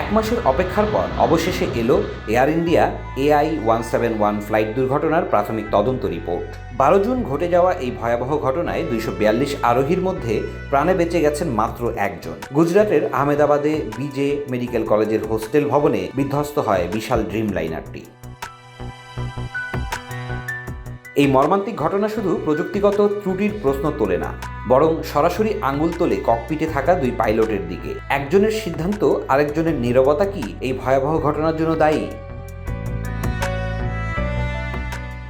এক মাসের অপেক্ষার পর অবশেষে এলো Air India AI one seven one flight দুর্ঘটনার প্রাথমিক তদন্ত রিপোর্ট। বারো জুন ঘটে যাওয়া এই ভয়াবহ ঘটনায় দুইশো বিয়াল্লিশ আরোহীর মধ্যে প্রাণে বেঁচে গেছেন মাত্র একজন। গুজরাটের আহমেদাবাদে বিজে মেডিকেল কলেজের হোস্টেল ভবনে বিধ্বস্ত হয় বিশাল ড্রিম লাইনারটি এই মর্মান্তিক ঘটনা শুধু প্রযুক্তিগত ত্রুটির প্রশ্ন তোলে না, বরং সরাসরি আঙুল তোলে ককপিটে থাকা দুই পাইলটের দিকে। একজনের সিদ্ধান্ত, আরেকজনের নিরবতা কি এই ভয়াবহ ঘটনার জন্য দায়ী?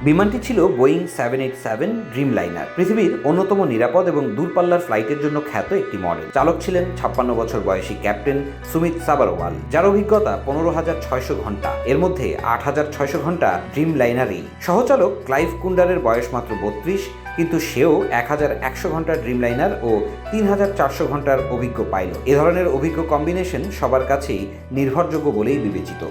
বিমানটি ছিল Boeing seven eight seven Dreamliner পৃথিবীর অন্যতম নিরাপদ এবং দূরপাল্লার ফ্লাইটের জন্য খ্যাত একটি মডেল। চালক ছিলেন ছাপ্পান্ন বছর বয়সী ক্যাপ্টেন সুমিত সাবারওয়াল, যার অভিজ্ঞতা পনেরো হাজার ছয়শো ঘণ্টা। এর মধ্যে আট হাজার ছয়শো ঘণ্টা ড্রিম লাইনারেই সহচালক ক্লাইভ কুন্ডারের বয়স মাত্র বত্রিশ, কিন্তু সেও এক হাজার একশো ঘণ্টার ড্রিম লাইনার ও তিন হাজার চারশো ঘণ্টার অভিজ্ঞ পাইলট। এ ধরনের অভিজ্ঞ কম্বিনেশন সবার কাছেই নির্ভরযোগ্য বলেই বিবেচিত।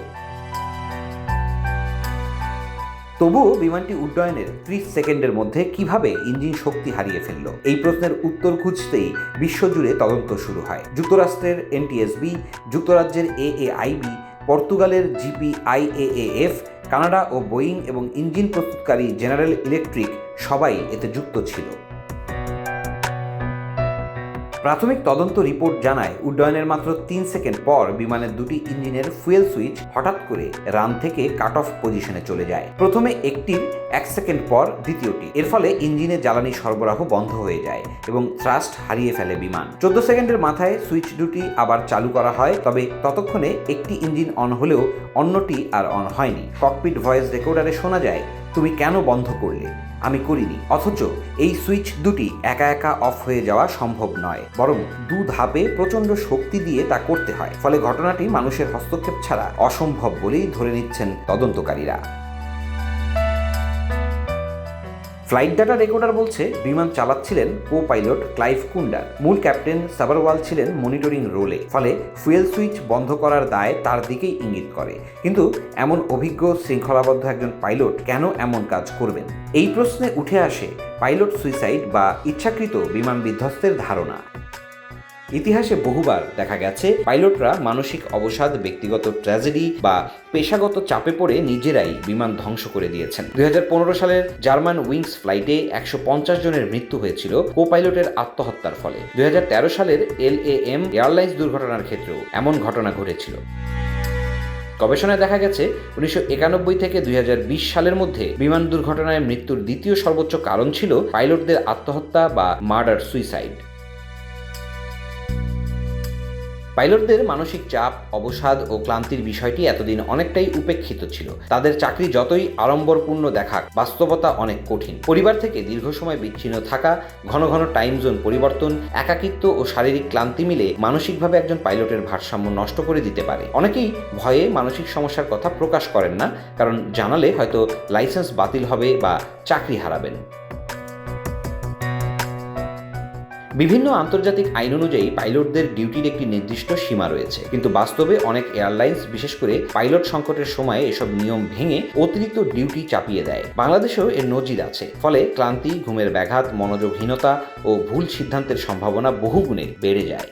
তবুও বিমানটি উড্ডয়নের ত্রিশ সেকেন্ডের মধ্যে কীভাবে ইঞ্জিন শক্তি হারিয়ে ফেলল? এই প্রশ্নের উত্তর খুঁজতেই বিশ্বজুড়ে তদন্ত শুরু হয়। যুক্তরাষ্ট্রের এনটিএসবি, যুক্তরাজ্যের এএআইবি, পর্তুগালের জিপিআইএএএফ, কানাডা ও বোয়িং এবং ইঞ্জিন প্রস্তুতকারী জেনারেল ইলেকট্রিক সবাই এতে যুক্ত ছিল। প্রাথমিক তদন্ত রিপোর্ট জানায়, উড্ডয়নের মাত্র তিন সেকেন্ড পর বিমানের দুটি ইঞ্জিনের ফুয়েল সুইচ হঠাৎ করে রান থেকে কাট অফ পজিশনে চলে যায়। প্রথমে একটির এক সেকেন্ড পর দ্বিতীয়টি। এর ফলে ইঞ্জিনের জ্বালানি সরবরাহ বন্ধ হয়ে যায় এবং থ্রাস্ট হারিয়ে ফেলে বিমান। চোদ্দ সেকেন্ডের মাথায় সুইচ দুটি আবার চালু করা হয়, তবে ততক্ষণে একটি ইঞ্জিন অন হলেও অন্যটি আর অন হয়নি। ককপিট ভয়েস রেকর্ডারে শোনা যায়, তুমি কেন বন্ধ করলে? আমি করিনি, অথচ এই সুইচ দুটি একা একা অফ হয়ে যাওয়া সম্ভব নয়, বরং দু ধাপে প্রচণ্ড শক্তি দিয়ে তা করতে হয়। ফলে ঘটনাটি মানুষের হস্তক্ষেপ ছাড়া অসম্ভব বলেই ধরে নিচ্ছেন তদন্তকারীরা। ফ্লাইট ডাটা রেকর্ডার বলছে, বিমান চালাচ্ছিলেন কো পাইলট ক্লাইভ কুন্ডার। মূল ক্যাপ্টেন সাবারওয়াল ছিলেন মনিটরিং রোলে ফলে ফুয়েল সুইচ বন্ধ করার দায় তার দিকেই ইঙ্গিত করে। কিন্তু এমন অভিজ্ঞ শৃঙ্খলাবদ্ধ একজন পাইলট কেন এমন কাজ করবেন? এই প্রশ্নে উঠে আসে পাইলট সুইসাইড বা ইচ্ছাকৃত বিমান বিধ্বস্তের ধারণা। ইতিহাসে বহুবার দেখা গেছে পাইলটরা মানসিক অবসাদ, ব্যক্তিগত ট্র্যাজেডি বা পেশাগত চাপে পড়ে নিজেরাই বিমান ধ্বংস করে দিয়েছেন। দুই হাজার পনেরো সালের জার্মান উইংস ফ্লাইটে একশো পঞ্চাশ জনের মৃত্যু হয়েছিল কো পাইলটের আত্মহত্যার ফলে। দুই হাজার তেরো সালের এল এ এম এয়ারলাইন্স দুর্ঘটনার ক্ষেত্রেও এমন ঘটনা ঘটেছিল। গবেষণায় দেখা গেছে, উনিশশো একানব্বই থেকে দুই হাজার বিশ সালের মধ্যে বিমান দুর্ঘটনায় মৃত্যুর দ্বিতীয় সর্বোচ্চ কারণ ছিল পাইলটদের আত্মহত্যা বা মার্ডার সুইসাইড পাইলটদের মানসিক চাপ, অবসাদ ও ক্লান্তির বিষয়টি এতদিন অনেকটাই উপেক্ষিত ছিল। তাদের চাকরি যতই আড়ম্বরপূর্ণ দেখাক, বাস্তবতা অনেক কঠিন। পরিবার থেকে দীর্ঘ সময় বিচ্ছিন্ন থাকা, ঘন ঘন টাইম জোন পরিবর্তন, একাকিত্ব ও শারীরিক ক্লান্তি মিলে মানসিকভাবে একজন পাইলটের ভারসাম্য নষ্ট করে দিতে পারে। অনেকেই ভয়ে মানসিক সমস্যার কথা প্রকাশ করেন না, কারণ জানালে হয়তো লাইসেন্স বাতিল হবে বা চাকরি হারাবেন। বিভিন্ন আন্তর্জাতিক আইন অনুযায়ী পাইলটদের ডিউটির একটি নির্দিষ্ট সীমা রয়েছে। কিন্তু বাস্তবে অনেক এয়ারলাইন্স, বিশেষ করে পাইলট সংকটের সময় এসব নিয়ম ভেঙে অতিরিক্ত ডিউটি চাপিয়ে দেয়। বাংলাদেশেও এর নজির আছে। ফলে ক্লান্তি, ঘুমের ব্যাঘাত, মনোযোগহীনতা ও ভুল সিদ্ধান্তের সম্ভাবনা বহুগুণে বেড়ে যায়।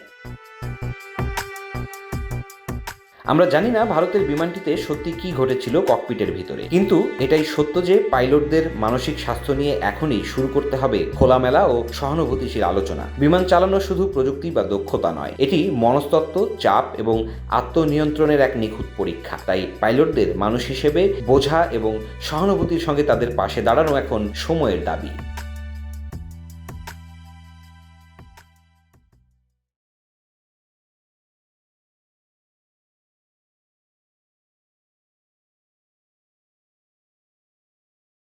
আমরা জানি না ভারতের বিমানটিতে সত্যি কি ঘটেছিল ককপিটের ভিতরে। কিন্তু এটাই সত্য যে পাইলটদের মানসিক স্বাস্থ্য নিয়ে এখনই শুরু করতে হবে খোলামেলা ও সহানুভূতিশীল আলোচনা। বিমান চালানো শুধু প্রযুক্তি বা দক্ষতা নয়, এটি মনস্তত্ত্ব, চাপ এবং আত্মনিয়ন্ত্রণের এক নিখুঁত পরীক্ষা। তাই পাইলটদের মানুষ হিসেবে বোঝা এবং সহানুভূতির সঙ্গে তাদের পাশে দাঁড়ানো এখন সময়ের দাবি।